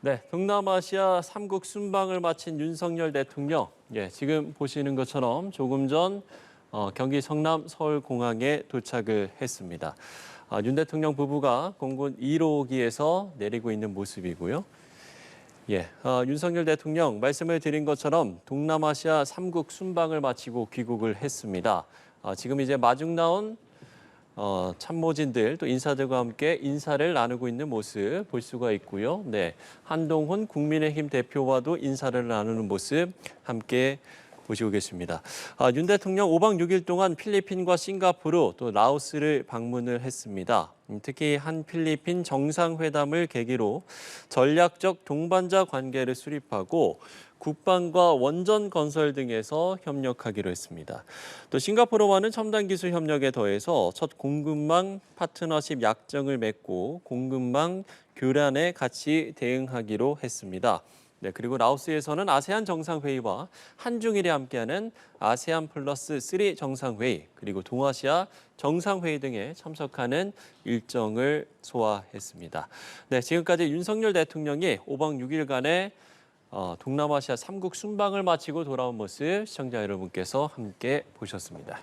네, 동남아시아 삼국 순방을 마친 윤석열 대통령. 예, 지금 보시는 것처럼 조금 전 어, 경기 성남 서울공항에 도착을 했습니다. 아, 윤 대통령 부부가 공군 1호기에서 내리고 있는 모습이고요. 예, 어, 윤석열 대통령 말씀을 드린 것처럼 동남아시아 삼국 순방을 마치고 귀국을 했습니다. 아, 지금 이제 마중 나온 어, 참모진들 또 인사들과 함께 인사를 나누고 있는 모습 볼 수가 있고요. 네, 한동훈 국민의힘 대표와도 인사를 나누는 모습 함께 보시고 계십니다. 아, 윤 대통령 5박 6일 동안 필리핀과 싱가포르 또 라오스를 방문을 했습니다. 음, 특히 한 필리핀 정상회담을 계기로 전략적 동반자 관계를 수립하고 국방과 원전 건설 등에서 협력하기로 했습니다. 또 싱가포르와는 첨단 기술 협력에 더해서 첫 공급망 파트너십 약정을 맺고 공급망 교란에 같이 대응하기로 했습니다. 네, 그리고 라오스에서는 아세안 정상회의와 한중일이 함께하는 아세안 플러스 3 정상회의, 그리고 동아시아 정상회의 등에 참석하는 일정을 소화했습니다. 네, 지금까지 윤석열 대통령이 5박 6일간의 어, 동남아시아 삼국 순방을 마치고 돌아온 모습 시청자 여러분께서 함께 보셨습니다.